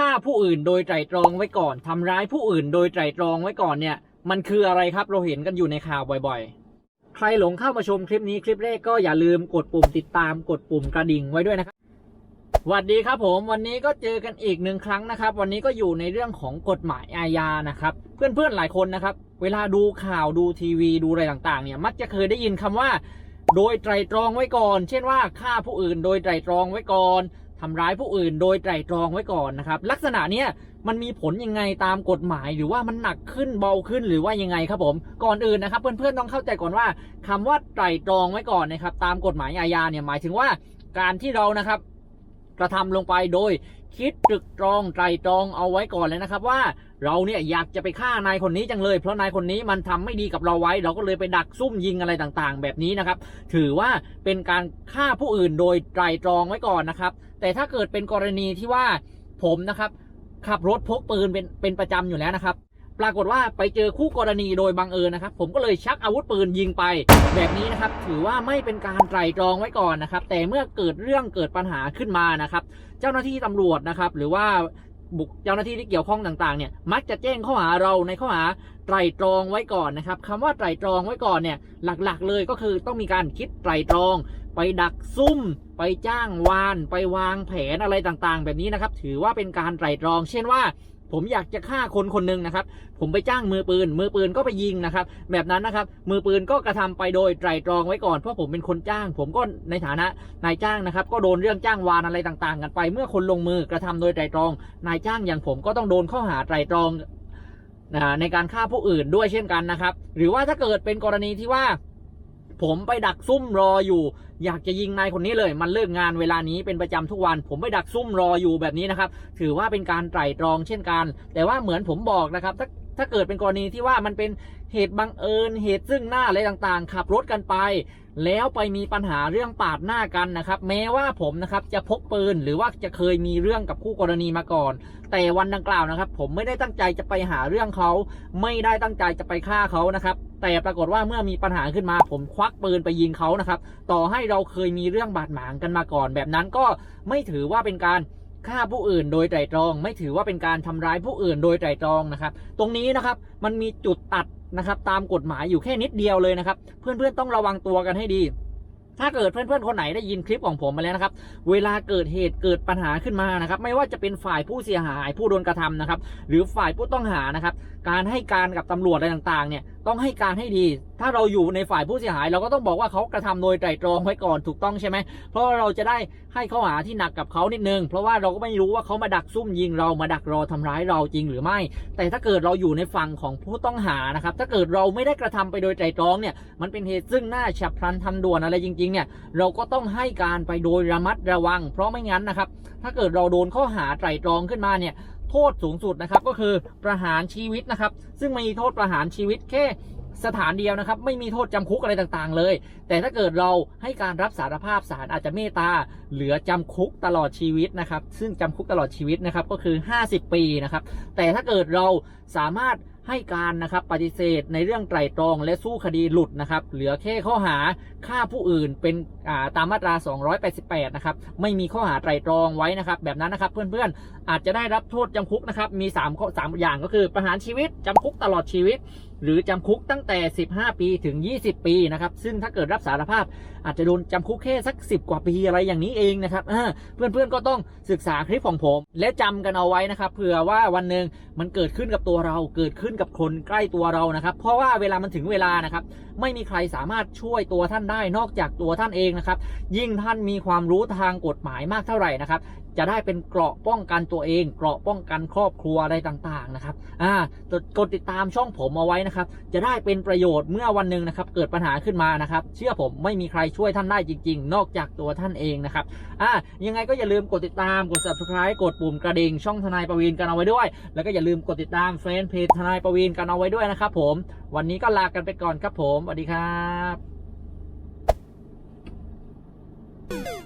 ฆ่าผู้อื่นโดยไตรตรองไว้ก่อนทำร้ายผู้อื่นโดยไตรตรองไว้ก่อนเนี่ย มันคืออะไรครับเราเห็นกันอยู่ในข่าวบ่อยๆ ใครหลงเข้ามาชมคลิปนี้คลิปแรกก็อย่าลืมกดปุ่มติดตามกดปุ่มกระดิ่งไว้ด้วยนะครับสวัสดีครับผมวันนี้ก็เจอกันอีกหนึ่งครั้งนะครับ วันนี้ก็อยู่ในเรื่องของกฎหมายอาญานะครับ เพื่อนๆหลายคนนะครับ เวลาดูข่าวดูทีวีดูอะไรต่างๆ เนี่ย มักจะเคยได้ยินคำว่า โดยไตรตรองไว้ก่อน เช่นว่าฆ่าผู้อื่น โดยไตรตรองไว้ก่อน ทำร้ายผู้อื่นโดยไตร่ตรองไว้ก่อนนะครับ ลักษณะเนี้ยมันมีผลยังไงตามกฎหมายหรือว่ามันหนักขึ้นเบาขึ้นหรือว่ายังไงครับผมก่อนอื่นนะครับเพื่อนๆต้องเข้าใจก่อนว่าคำว่าไตร่ตรองไว้ก่อนนะครับ ตามกฎหมายอาญาเนี่ยหมายถึงว่าการที่เรานะครับ กระทำลงไปโดยคิดตรึกตรองไตรตรองเอาไว้ก่อนเลยนะครับ ว่าเราเนี่ยอยากจะไปฆ่านายคนนี้จังเลย เพราะนายคนนี้มันทำไม่ดีกับเราไว้ เราก็เลยไปดักซุ่มยิงอะไรต่างๆ แบบนี้นะครับ ถือว่าเป็นการฆ่าผู้อื่นโดยไตรตรองไว้ก่อนนะครับ แต่ถ้าเกิดเป็นกรณีที่ว่าผมนะครับขับรถพกปืนเป็นเป็นประจำอยู่แล้วนะครับ ปรากฏว่าไปเจอคู่กรณีโดยบังเอิญนะครับ ผมก็เลยชักอาวุธปืนยิงไป แบบนี้นะครับ ถือว่าไม่เป็นการไตร่ตรองไว้ก่อนนะครับ แต่เมื่อเกิดเรื่องเกิดปัญหาขึ้นมานะครับ เจ้าหน้าที่ตำรวจนะครับ หรือว่าบุคเจ้าหน้าที่ที่เกี่ยวข้องต่างๆ เนี่ย มักจะแจ้งข้อหาเราในข้อหาไตร่ตรองไว้ก่อนนะครับคำว่าไตร่ตรองไว้ก่อนเนี่ย หลักๆ เลยก็คือต้องมีการคิดไตร่ตรอง ไปดักซุ่ม ไปจ้างวาน ไปวางแผนอะไรต่างๆ แบบนี้นะครับ ถือว่าเป็นการไตร่ตรอง เช่นว่าผมอยากจะฆ่าคนคนหนึ่งนะครับ ผมไปจ้างมือปืน มือปืนก็ไปยิงนะครับ แบบนั้นนะครับ มือปืนก็กระทำไปโดยไตรตรองไว้ก่อน เพราะผมเป็นคนจ้าง ผมก็ในฐานะนายจ้างนะครับ ก็โดนเรื่องจ้างวานอะไรต่างๆ กันไป เมื่อคนลงมือกระทำโดยไตรตรอง นายจ้างอย่างผมก็ต้องโดนข้อหาไตรตรองในการฆ่าผู้อื่นด้วยเช่นกันนะครับ หรือว่าถ้าเกิดเป็นกรณีที่ว่า ผมไปดักซุ่มรออยู่ อยากจะยิงนายคนนี้เลย มันเลิกงานเวลานี้เป็นประจำทุกวัน ผมไปดักซุ่มรออยู่แบบนี้นะครับ ถือว่าเป็นการไตร่ตรองเช่นกัน แต่ว่าเหมือนผมบอกนะครับถ้า ถ้าเกิดเป็นกรณีที่ว่ามันเป็นเหตุบังเอิญ เหตุซึ่งหน้าอะไรต่างๆ ขับรถกันไป แล้วไปมีปัญหาเรื่องปาดหน้ากันนะครับ แม้ว่าผมนะครับจะพกปืนหรือว่าจะเคยมีเรื่องกับคู่กรณีมาก่อน แต่วันดังกล่าวนะครับ ผมไม่ได้ตั้งใจจะไปหาเรื่องเขาไม่ได้ตั้งใจจะไปฆ่าเขานะครับแต่ปรากฏว่าเมื่อมีปัญหาขึ้นมาผมควักปืนไปยิงเขานะครับ ต่อให้เราเคยมีเรื่องบาดหมางกันมาก่อน แบบนั้นก็ไม่ถือว่าเป็นการ ฆ่าผู้อื่นโดยไตรตรอง ไม่ถือว่าเป็นการทำร้ายผู้อื่นโดยไตรตรองนะครับ ตรงนี้นะครับมันมีจุดตัดนะครับ ตามกฎหมายอยู่แค่นิดเดียวเลยนะครับ เพื่อนๆต้องระวังตัวกันให้ดี ถ้าเกิดเพื่อนๆคนไหนได้ยินคลิปของผมมาแล้วนะครับ เวลาเกิดเหตุเกิดปัญหาขึ้นมานะครับ ไม่ว่าจะเป็นฝ่ายผู้เสียหายผู้โดนกระทำนะครับ หรือฝ่ายผู้ต้องหานะครับ การให้การกับตำรวจอะไรต่างๆ เนี่ยต้องให้การให้ดี ถ้าเราอยู่ในฝ่ายผู้เสียหาย เราก็ต้องบอกว่าเขากระทำโดยไตรตรองไว้ก่อนถูกต้องใช่ไหม เพราะเราจะได้ให้ข้อหาที่หนักกับเขานิดนึง เพราะว่าเราก็ไม่รู้ว่าเขามาดักซุ่มยิงเรามาดักรอทำร้ายเราจริงหรือไม่ แต่ถ้าเกิดเราอยู่ในฝั่งของผู้ต้องหานะครับ ถ้าเกิดเราไม่ได้กระทำไปโดยไตรตรองเนี่ย มันเป็นเหตุซึ่งหน้าฉับพลันทันด่วนอะไรจริงๆเนี่ยเราก็ต้องให้การไปโดยระมัดระวัง เพราะไม่งั้นนะครับ ถ้าเกิดเราโดนข้อหาไตร่ตรองขึ้นมาเนี่ยโทษสูงสุดนะครับก็คือประหารชีวิตนะครับ ซึ่งมีโทษประหารชีวิตแค่สถานเดียวนะครับ ไม่มีโทษจำคุกอะไรต่างๆ เลย แต่ถ้าเกิดเราให้การรับสารภาพศาลอาจจะเมตตาเหลือจำคุกตลอดชีวิตนะครับ ซึ่งจำคุกตลอดชีวิตนะครับก็คือ 50 ปีนะครับ แต่ถ้าเกิดเราสามารถ ให้การนะครับปฏิเสธในเรื่องไตรตรองและสู้คดีหลุดนะครับ เหลือแค่ข้อหาฆ่าผู้อื่นเป็นาตามมาตรา 288 นะครับ ไม่มีข้อหาไตรตรองไว้นะครับ แบบนั้นนะครับเพื่อนๆอาจจะได้รับโทษจำคุกนะครับ มี3ข้อ3อย่างก็คือประหารชีวิตจำคุกตลอดชีวิต หรือจำคุกตั้งแต่ 15 ปีถึง 20 ปีนะครับซึ่งถ้าเกิดรับสารภาพอาจจะโดนจำคุกแค่สัก 10 กว่าปีอะไรอย่างนี้เองนะครับอ่าเพื่อนๆก็ต้องศึกษาคลิปของผม และจำกันเอาไว้นะครับเผื่อว่าวันหนึ่งมันเกิดขึ้นกับตัวเรา เกิดขึ้นกับคนใกล้ตัวเรานะครับ เพราะว่าเวลามันถึงเวลานะครับ ไม่มีใครสามารถช่วยตัวท่านได้นอกจากตัวท่านเองนะครับ ยิ่งท่านมีความรู้ทางกฎหมายมากเท่าไหร่นะครับจะได้เป็นเกราะป้องกันตัวเอง เกราะป้องกันครอบครัวอะไรต่างๆนะครับอ่ากดติดตามช่องผมเอาไว้นะครับ จะได้เป็นประโยชน์เมื่อวันหนึ่งนะครับ เกิดปัญหาขึ้นมานะครับ เชื่อผมไม่มีใครช่วยท่านได้จริง ๆ นอกจากตัวท่านเองนะครับอ่ายังไงก็อย่าลืมกดติดตามกด subscribe กดปุ่มกระดิ่งช่องทนายประวีนกันเอาไว้ด้วย แล้วก็อย่าลืมกดติดตามแฟนเพจทนายประวีนกันเอาไว้ด้วยนะครับผม วันนี้ก็ลากันไปก่อนครับผมสวัสดีครับ